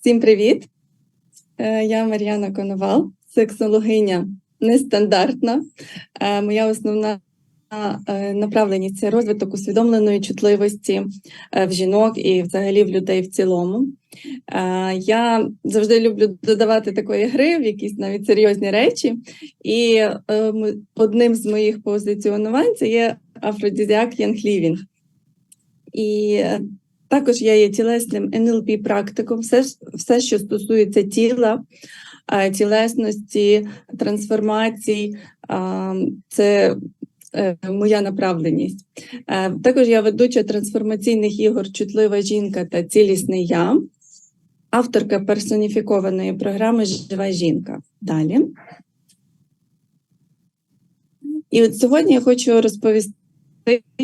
Всім привіт! Е, Я Мар'яна Коновал, сексологиня нестандартна. Е, Моя основна е, направленість це розвиток усвідомленої чутливості в жінок і взагалі в людей в цілому. Я завжди люблю додавати такої гри в якісь навіть серйозні речі. І одним з моїх позиціонувань це є афродизіак Янг Лівінг. І також я є тілесним НЛП практиком, все, все, що стосується тіла, тілесності, трансформацій, це е, моя направленість. Е, Також я ведуча трансформаційних ігор Чутлива жінка та цілісний я, авторка персоніфікованої програми Жива жінка. Далі. І от сьогодні я хочу розповісти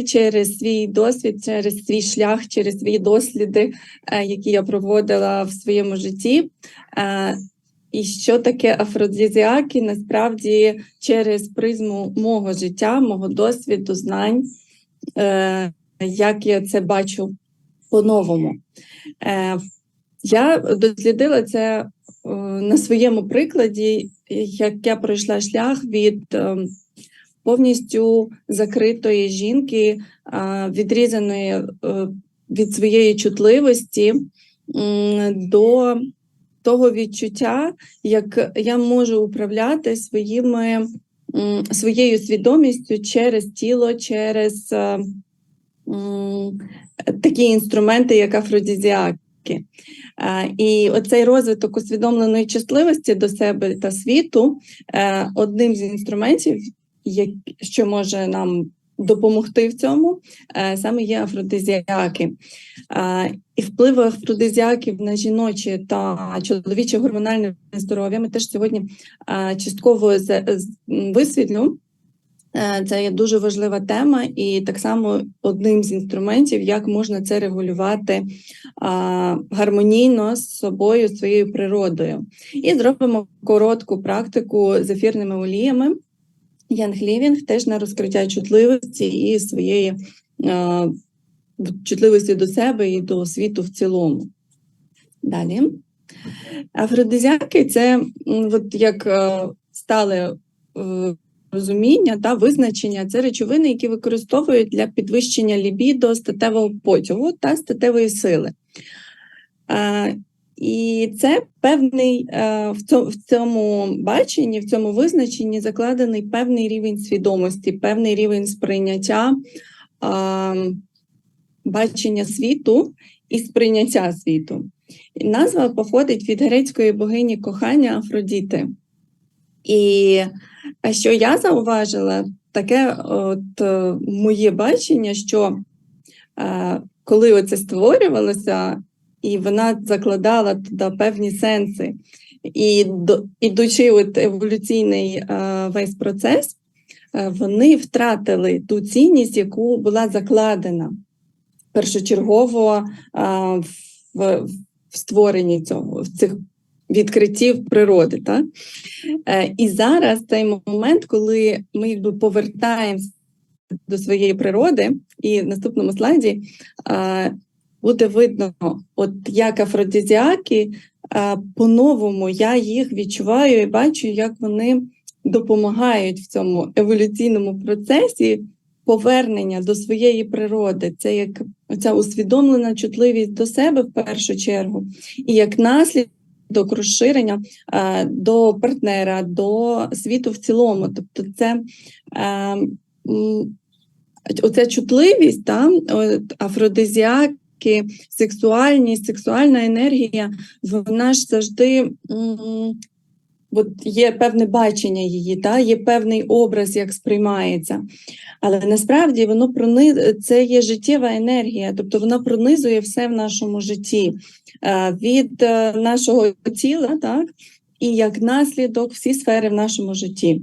через свій досвід, через свій шлях, через свої досліди, е, які я проводила в своєму житті. Е, І що таке афродизіаки насправді через призму мого життя, мого досвіду, знань, е, як я це бачу по-новому. Я дослідила це на своєму прикладі, як я пройшла шлях від е, повністю закритої жінки, відрізаної е, від своєї чутливості до того відчуття, як я можу управляти своїми, своєю свідомістю через тіло, через е, такі інструменти, як афродизіаки. Е, І оцей розвиток усвідомленої чутливості до себе та світу одним з інструментів, що може нам допомогти в цьому, е, саме є афродизіаки. Е, І впливи афродизіаків на жіноче та чоловіче гормональне здоров'я ми теж сьогодні е, частково висвітлю. Це є дуже важлива тема, і так само одним з інструментів, як можна це регулювати а, гармонійно з собою, своєю природою. І зробимо коротку практику з ефірними оліями. Янг Лівінг теж на розкриття чутливості і своєї е, чутливості до себе і до світу в цілому. Далі. Афродизіаки це от як е, стале е, розуміння та визначення це речовини, які використовують для підвищення лібідо, статевого потягу та статевої сили. Е, і це певний е, в цьому, баченні, в цьому визначенні закладений певний рівень свідомості, певний рівень сприйняття бачення світу і сприйняття світу. Назва походить від грецької богині кохання Афродіти. І що я зауважила, таке от е, моє бачення, що е, коли оце створювалося, і вона закладала туди певні сенси, і до, ідучи от еволюційний весь процес, вони втратили ту цінність, яку була закладена першочергово в, в створенні цього в цих відкриттів природи. Так? Е, І зараз цей момент, коли ми якби повертаємося до своєї природи, і в наступному слайді буде видно, от як афродизіаки, е, по-новому я їх відчуваю і бачу, як вони допомагають в цьому еволюційному процесі повернення до своєї природи. Це як ця усвідомлена чутливість до себе в першу чергу, і як наслідок розширення е, до партнера, до світу в цілому. Тобто, це оця чутливість, та, от, афродизіаки, сексуальність, сексуальна енергія, вона ж завжди. От є певне бачення її, та є певний образ, як сприймається. Але насправді воно прони... це є життєва енергія, тобто вона пронизує все в нашому житті е, від е, нашого тіла, так і як наслідок всі сфери в нашому житті.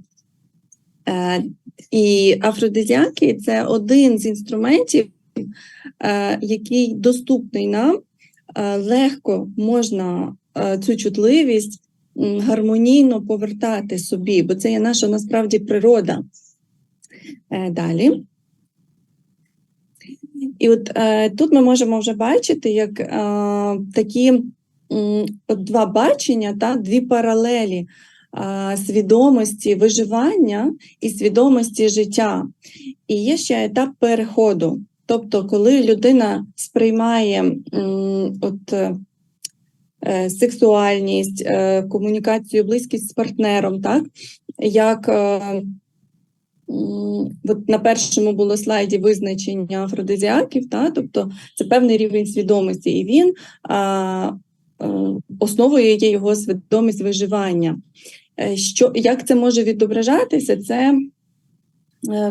Е, І афродизіаки це один з інструментів, який доступний нам, е, легко можна е, цю чутливість гармонійно повертати собі, бо це є наша насправді природа. Е, Далі. І от е, тут ми можемо вже бачити, як е, такі от два бачення, та, дві паралелі свідомості виживання і свідомості життя. І є ще етап переходу. Тобто, коли людина сприймає от, е, е, сексуальність, е, комунікацію, близькість з партнером, так, як от на першому було слайді визначення афродизіаків, та, тобто це певний рівень свідомості, і він а, основою є його свідомість виживання. Що, як це може відображатися? Це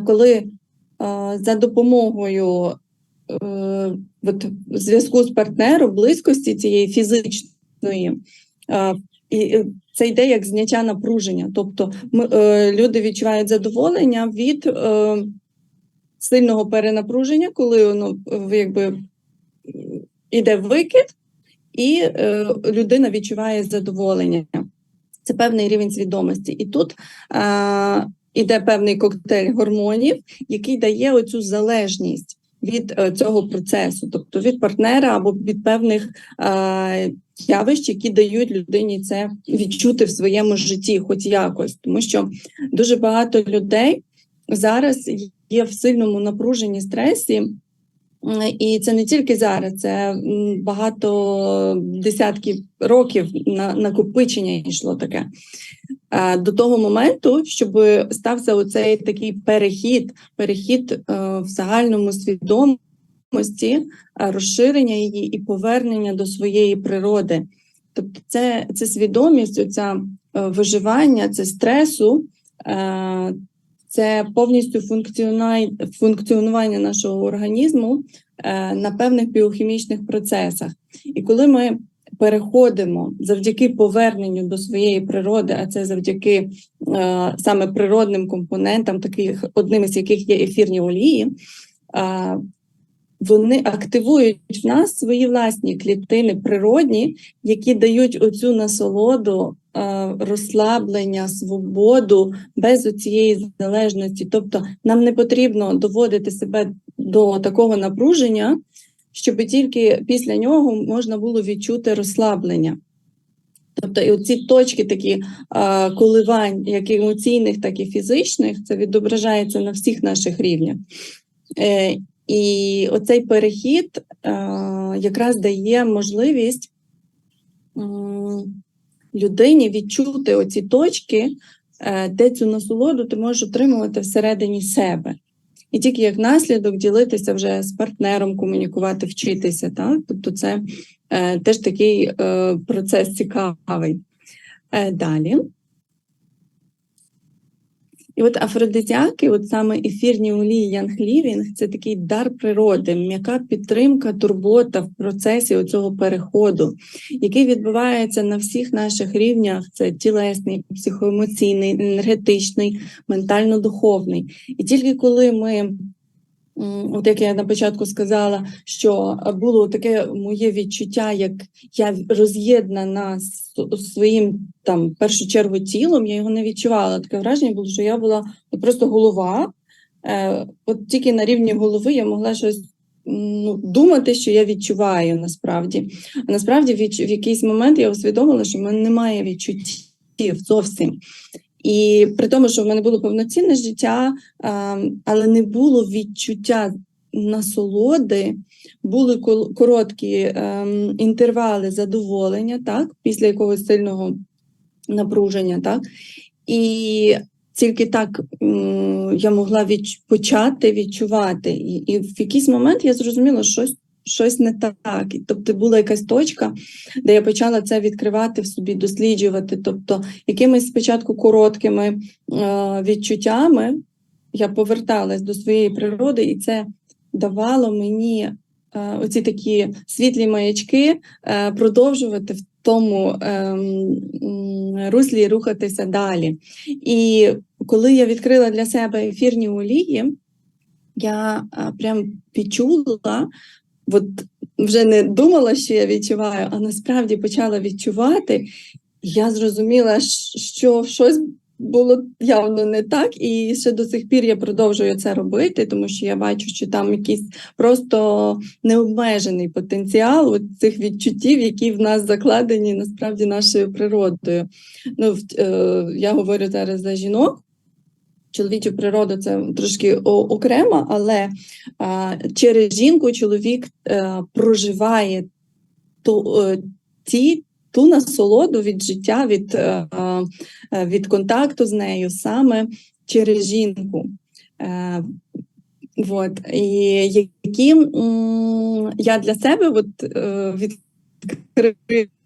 коли за допомогою е, от, зв'язку з партнером, близькості цієї фізичної, е, і е, це йде як зняття напруження. Тобто ми, е, люди відчувають задоволення від е, сильного перенапруження, коли воно е, якби м, іде викид, і е, людина відчуває задоволення. Це певний рівень свідомості. І тут е, іде певний коктейль гормонів, який дає оцю залежність від е, цього процесу, тобто від партнера або від певних е, явищ, які дають людині це відчути в своєму житті, хоч якось, тому що дуже багато людей зараз є в сильному напруженні стресі. І це не тільки зараз, це багато десятків років на накопичення йшло таке. До того моменту, щоб стався оцей такий перехід, перехід е, в загальному свідомості, розширення її і повернення до своєї природи. Тобто, це, це свідомість, оця е, виживання, це стресу, е, це повністю функціонування нашого організму е, на певних біохімічних процесах. І коли ми переходимо завдяки поверненню до своєї природи, а це завдяки е, саме природним компонентам, таких одним із яких є ефірні олії, е, вони активують в нас свої власні клітини природні, які дають оцю насолоду, розслаблення, свободу без цієї залежності. Тобто нам не потрібно доводити себе до такого напруження, щоб тільки після нього можна було відчути розслаблення. Тобто, і оці точки такі а, коливань, як емоційних, так і фізичних, це відображається на всіх наших рівнях. Е, і оцей перехід е, якраз дає можливість людині відчути оці точки, е, де цю насолоду ти можеш отримувати всередині себе. І тільки як наслідок ділитися вже з партнером, комунікувати, вчитися. Так? Тобто це е, теж такий е, процес цікавий. Е, далі. І от афродизіаки, от саме ефірні олії Янг Лівінг, це такий дар природи, м'яка підтримка, турбота в процесі цього переходу, який відбувається на всіх наших рівнях: це тілесний, психоемоційний, енергетичний, ментально-духовний. І тільки коли ми, от як я на початку сказала, що було таке моє відчуття, як я роз'єднана з своїм там першу чергу тілом, я його не відчувала. Таке враження було, що я була просто голова. Е, От тільки на рівні голови я могла щось ну, думати, що я відчуваю насправді. А насправді в якийсь момент я усвідомила, що в мене немає відчуттів зовсім. І при тому, що в мене було повноцінне життя, але не було відчуття насолоди, були короткі ем, інтервали задоволення, так, після якогось сильного напруження, так. І тільки так я могла відч- почати відчувати. І, і в якийсь момент я зрозуміла, що щось, щось не так. Тобто була якась точка, де я почала це відкривати в собі, досліджувати. Тобто, якимись спочатку короткими е, відчуттями я поверталась до своєї природи, і це давало мені е, оці такі світлі маячки е, продовжувати в тому ем, руслі рухатися далі. І коли я відкрила для себе ефірні олії, я е, прям відчула, от вже не думала, що я відчуваю, а насправді почала відчувати. Я зрозуміла, що щось було явно не так, і ще до сих пір я продовжую це робити, тому що я бачу, що там якийсь просто необмежений потенціал от цих відчуттів, які в нас закладені насправді нашою природою. Ну, е, я говорю зараз за жінок. Чоловічу природу це трошки окремо, але а, через жінку чоловік е, проживає ту, е, ті, ту насолоду від життя, від, е, е, від контакту з нею саме через жінку. Е, Вот. І які я для себе от, е, відкрила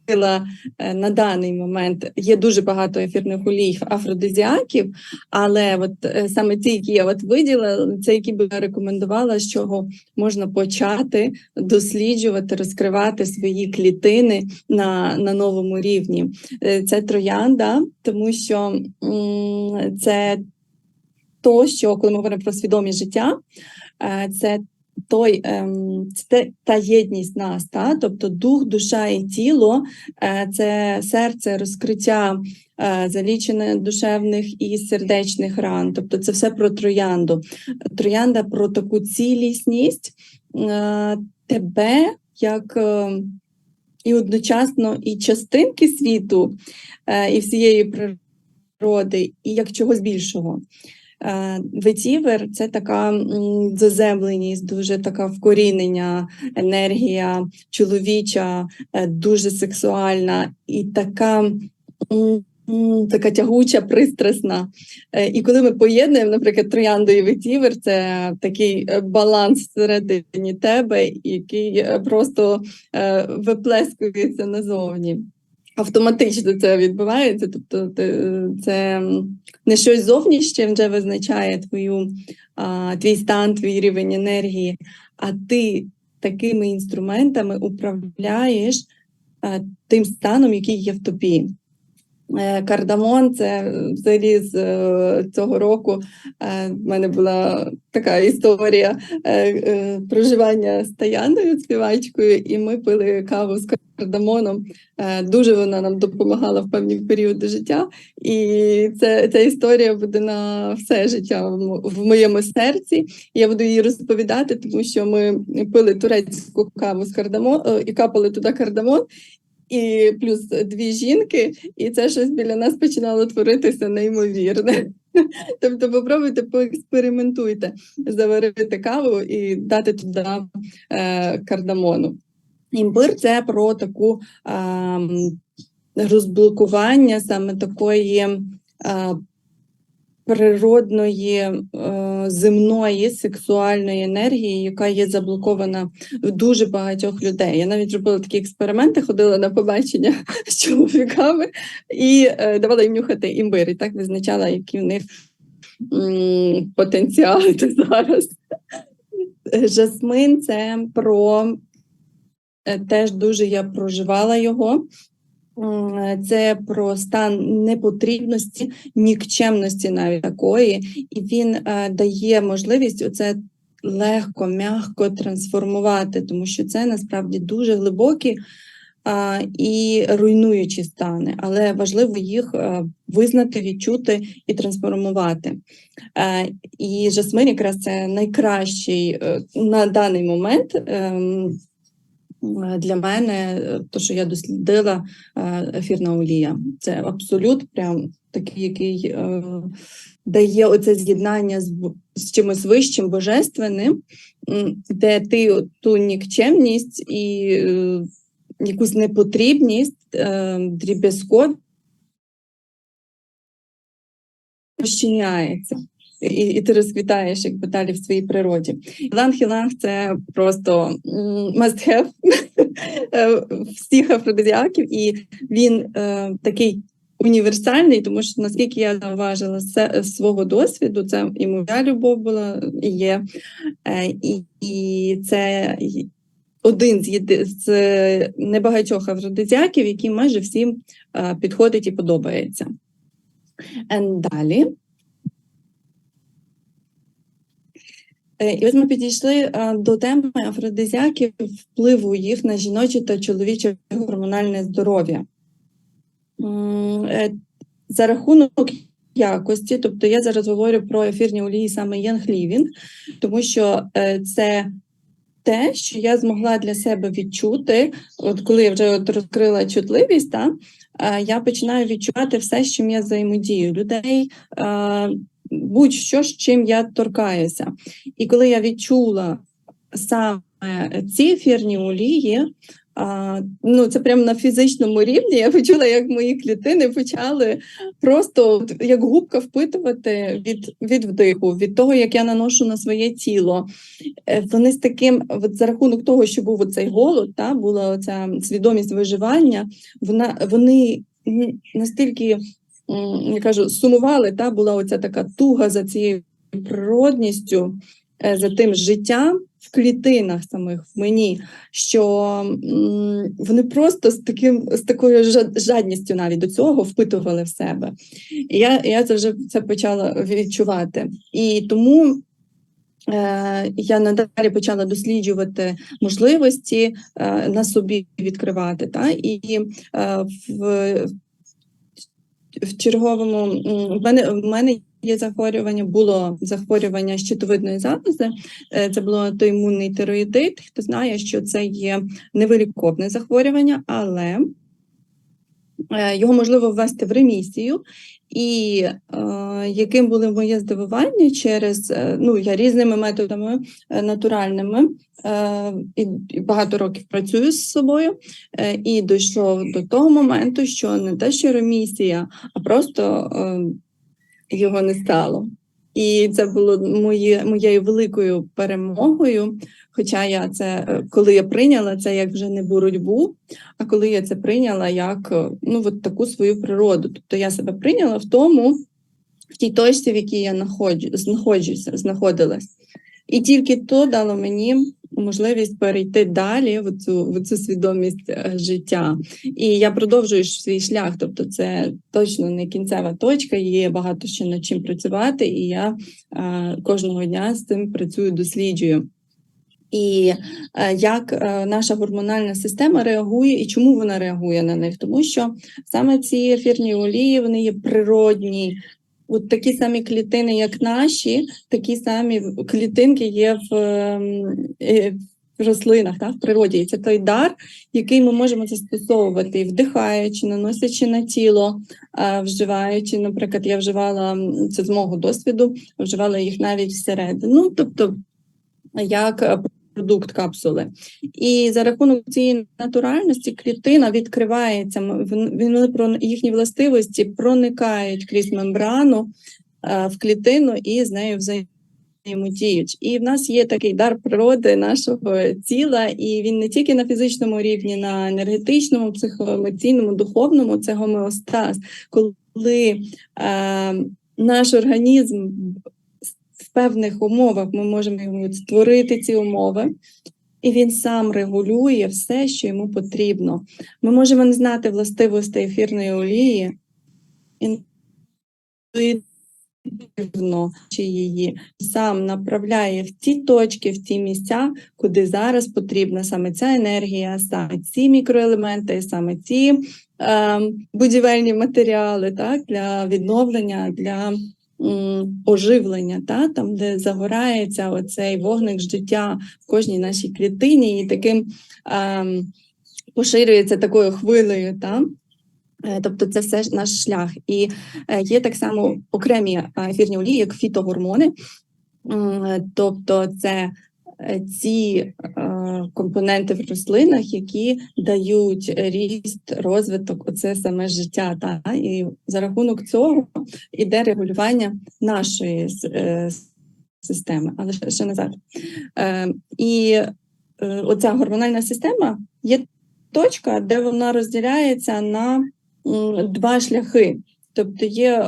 е, на даний момент є дуже багато ефірних олій афродизіаків, але от е, саме ті, які я от виділила, це які би рекомендувала, з чого можна почати досліджувати, розкривати свої клітини на, на новому рівні. Е, Це троянда, тому що це то, що коли ми говоримо про свідомість життя, це той ем, це та єдність нас, та? тобто дух, душа і тіло, е, це серце, розкриття е, залічене душевних і сердечних ран. Тобто це все про троянду. Троянда про таку цілісність е, тебе як і одночасно і частинки світу, і всієї природи, і як чогось більшого. Е, Ветівер це така заземленість, дуже така вкорінення, енергія чоловіча, е, дуже сексуальна і така, така тягуча, пристрасна. Е, І коли ми поєднуємо, наприклад, троянду і ветівер, це такий баланс всередині тебе, який просто виплескується назовні. Автоматично це відбувається, тобто це не щось зовнішнє вже визначає твою, твій стан, твій рівень енергії, а ти такими інструментами управляєш тим станом, який є в тобі. Е, Кардамон це взагалі з е, цього року е, в мене була така історія проживання з Таяною, співачкою, і ми пили каву з кардамоном. Дуже вона нам допомагала в певні періоди життя, і це, ця історія буде на все життя в, моєму серці. Я буду її розповідати, тому що ми пили турецьку каву з кардамон е, і капали туди кардамон. І плюс дві жінки, і це щось біля нас починало творитися неймовірне. Тобто, попробуйте, поекспериментуйте, заварити каву і дати туди е, кардамону. Імбир це про таку ем, розблокування саме такої е, природної е, земної сексуальної енергії, яка є заблокована в дуже багатьох людей. Я навіть робила такі експерименти, ходила на побачення з чоловіками і е, давала їм нюхати імбир, і так визначала, які в них м, потенціали зараз. Жасмин це про е, теж дуже я проживала його. М, Це про стан непотрібності, нікчемності навіть такої, і він е, дає можливість оце легко, м'яко трансформувати, тому що це насправді дуже глибокі і руйнуючі стани, але важливо їх е, визнати, відчути і трансформувати. Е, І жасмин якраз це найкращий е, на даний момент. Е, Для мене, е, то, що я дослідила, е, ефірна олія. Це абсолют, прям такий, який дає оце з'єднання з, з чимось вищим, божественним, де ти ту нікчемність і якусь непотрібність, е, дріб'язковість розчиняється. І, і ти розквітаєш якби далі в своїй природі. Іланг-іланг – це просто м, must have е, всіх афродизіаків, і він е, такий універсальний, тому що наскільки я зауважила з свого досвіду, це і моя любов була і є, е, і, і це один з, єди, з небагатьох афродизіаків, який майже всім е, підходить і подобається. And далі. І ось ми підійшли е, до теми афродизіаків, впливу їх на жіноче та чоловіче гормональне здоров'я. Е, За рахунок якості. Тобто я зараз говорю про ефірні олії саме Living, тому що е, це те, що я змогла для себе відчути, от коли я вже от розкрила чутливість, та, е, я починаю відчувати все, з чим я взаємодію людей, е, будь-що, з чим я торкаюся. І коли я відчула саме ці ефірні олії, а, ну, це прямо на фізичному рівні. Я почула, як мої клітини почали просто як губка впитувати від від вдиху, від того, як я наношу на своє тіло. Е, Вони з таким, от за рахунок того, що був цей голод, та була ця свідомість виживання, вона вони настільки я кажу, сумували, та була оця така туга за цією природністю, е, за тим життям в клітинах самих в мені, що вони просто з таким з такою жадністю навіть до цього впитували в себе. І я, я це вже це почала відчувати. І тому. Е, я надалі почала досліджувати можливості е, на собі відкривати. Та? І в, в черговому в мене, в мене є захворювання, було захворювання щитовидної залози. Е, Це було автоімунний тероїдит. Хто знає, що це є невиліковне захворювання, але його можливо ввести в ремісію. І е, яким було моє здивування через е, ну я різними методами е, натуральними е, і, і багато років працюю з собою, е, і дійшов до того моменту, що не те, що ремісія, а просто е, його не стало. І це було моє, моєю великою перемогою. Хоча я це, е, коли я прийняла це як вже не боротьбу, а коли я це прийняла як е, ну, от таку свою природу. Тобто я себе прийняла в тому, в тій точці, в якій я знаходжуся, знаходилась. І тільки то дало мені можливість перейти далі в цю, в цю свідомість е, життя. І я продовжую свій шлях. Тобто, це точно не кінцева точка, є багато ще над чим працювати, і я е, кожного дня з цим працюю, досліджую. І е, як е, наша гормональна система реагує і чому вона реагує на них? Тому що саме ці ефірні олії вони є природні. От такі самі клітини, як наші, такі самі клітинки є в, ем, е, в рослинах, так, в природі. І це той дар, який ми можемо застосовувати, вдихаючи, наносячи на тіло, вживаючи, наприклад, я вживала це з мого досвіду, вживала їх навіть всередину, тобто як продукт капсули. І за рахунок цієї натуральності клітина відкривається, вони їхні властивості проникають крізь мембрану е, в клітину і з нею взаємодіють. І в нас є такий дар природи нашого тіла, і він не тільки на фізичному рівні, на енергетичному, психоемоційному, духовному це гомеостаз, коли е, наш організм певних умовах ми можемо йому створити ці умови, і він сам регулює все, що йому потрібно. Ми можемо не знати властивостей ефірної олії, інтуїтивно чи її сам направляє в ті точки, в ті місця, куди зараз потрібна саме ця енергія, саме ці мікроелементи, саме ці е, будівельні матеріали так, для відновлення, для оживлення, та, там, де загорається оцей вогник життя в кожній нашій клітині, і таким ем, поширюється такою хвилею. Та? Е, Тобто це все наш шлях. І е, є так само окремі е, ефірні олії, як фітогормони. Тобто це ці е, компоненти в рослинах, які дають ріст, розвиток, оце саме життя. Та? І за рахунок цього іде регулювання нашої е, системи, але ще, назад. Е, І оця гормональна система є точка, де вона розділяється на два шляхи. Тобто є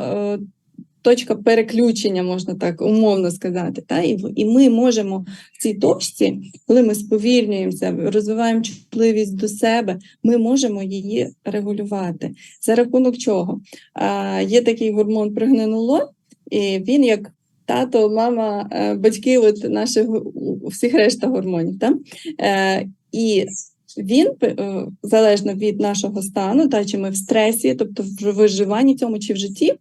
точка переключення, можна так умовно сказати. Та? І, і ми можемо в цій точці, коли ми сповільнюємося, розвиваємо чутливість до себе, ми можемо її регулювати. За рахунок чого? А, є такий гормон прогненолон, і він як тато, мама, е, батьки, от наших всіх решта гормонів. Та? Е, і він е, залежно від нашого стану, та чи ми в стресі, тобто в виживанні цьому чи в житті,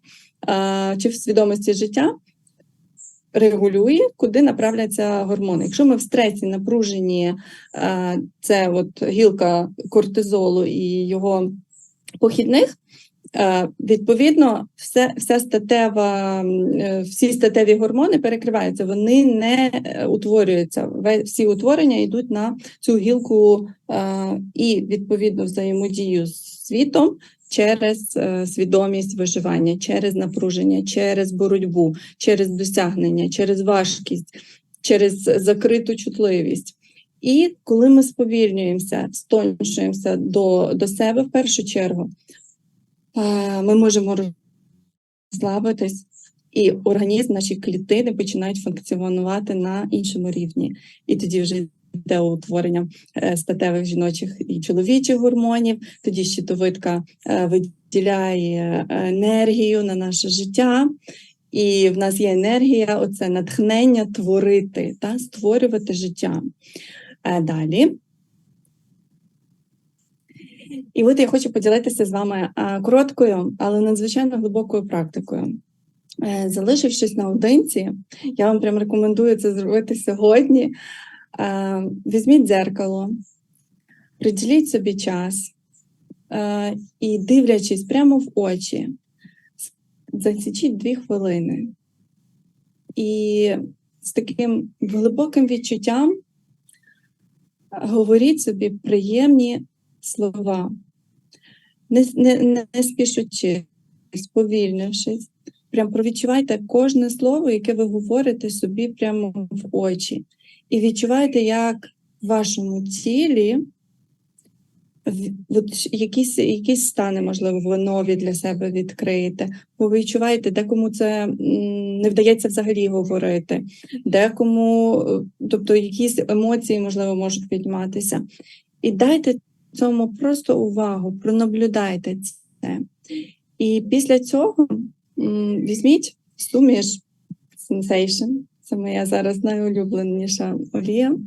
чи в свідомості життя регулює, куди направляться гормони. Якщо ми в стресі напружені, це от гілка кортизолу і його похідних. Відповідно, все, вся статева, е, всі статеві гормони перекриваються, вони не е, утворюються. Всі утворення йдуть на цю гілку і відповідно взаємодію з світом через е, свідомість виживання, через напруження, через боротьбу, через досягнення, через важкість, через закриту чутливість. І коли ми сповільнюємося, стоншуємося до, до себе в першу чергу, е, ми можемо розслабитись, і організм, наші клітини починають функціонувати на іншому рівні. І тоді вже йде утворення е, статевих жіночих і чоловічих гормонів. Тоді щитовидка е, виділяє е, енергію на наше життя. І в нас є енергія, оце натхнення творити та створювати життя. Далі. І от я хочу поділитися з вами короткою, але надзвичайно глибокою практикою. Залишившись наодинці, я вам прям рекомендую це зробити сьогодні. Е, Візьміть дзеркало, приділіть собі час і, дивлячись прямо в очі, засічіть дві хвилини. І з таким глибоким відчуттям говоріть собі приємні слова, не, не, не спішучи, сповільнившись. Прям провідчувайте кожне слово, яке ви говорите собі прямо в очі. І відчувайте, як в вашому тілі от якісь, якісь стани, можливо, ви нові для себе відкриєте. Ви відчуваєте, декому це не вдається взагалі говорити, декому, е, тобто якісь емоції, можливо, можуть підніматися. І дайте цьому просто увагу, пронаблюдайте це. І після цього візьміть суміш Sensation. Це моя зараз найулюбленіша олія.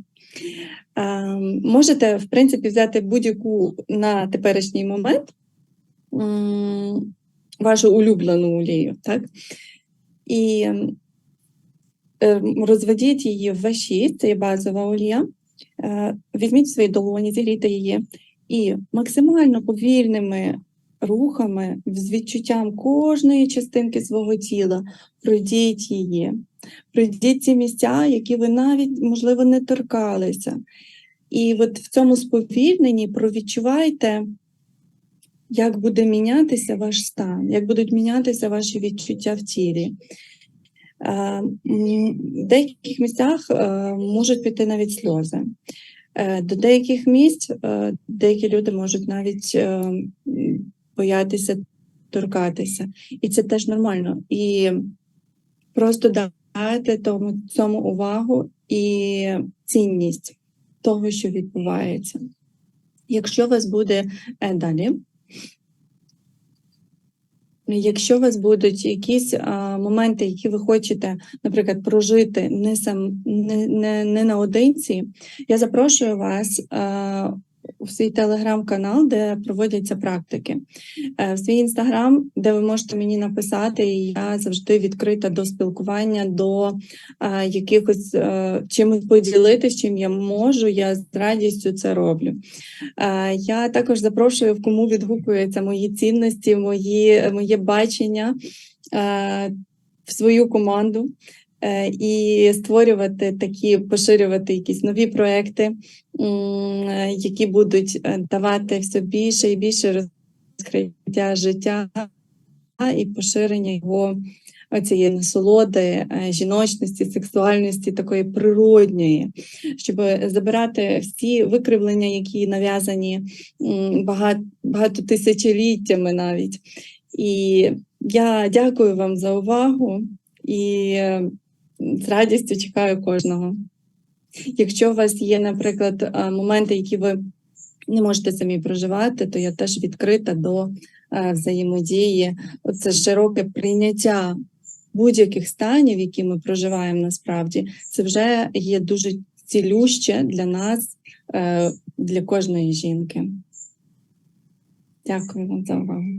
Можете, в принципі, взяти будь-яку на теперішній момент вашу улюблену олію, так? І ем, розведіть її в V6, це є базова олія. Е, Візьміть в свої долоні, зігрійте її і максимально повільними рухами, з відчуттям кожної частинки свого тіла, пройдіть її. Пройдіть ці місця, які ви навіть, можливо, не торкалися. І от в цьому сповільненні провідчувайте, як буде мінятися ваш стан, як будуть мінятися ваші відчуття в тілі. Е, В деяких місцях е, можуть піти навіть сльози. Е, До деяких місць деякі люди можуть навіть боятися торкатися. І це теж нормально. І просто дайте тому цьому увагу і цінність того, що відбувається. Якщо у вас буде е, далі, якщо у вас будуть якісь а, моменти, які ви хочете, наприклад, прожити не сам не, не, не наодинці, я запрошую вас а, у свій телеграм-канал, де проводяться практики, е, в свій інстаграм, де ви можете мені написати, і я завжди відкрита до спілкування, до якихось чимось поділитися, чим я можу. Я з радістю це роблю. Е, Я також запрошую, в кому відгукуються мої цінності, мої, моє бачення е, в свою команду е, і створювати такі, поширювати якісь нові проекти, е, які будуть е, давати все більше і більше розкриття життя і поширення його оцієї насолоди, е, жіночності, сексуальності, такої природньої, щоб забирати всі викривлення, які нав'язані багато, багато тисячоліттями навіть. І я дякую вам за увагу і е, з радістю чекаю кожного. Якщо у вас є, наприклад, е, моменти, які ви не можете самі проживати, то я теж відкрита до е, взаємодії. Це широке прийняття будь-яких станів, які ми проживаємо насправді, це вже є дуже цілюще для нас, е, для кожної жінки. Дякую вам за увагу.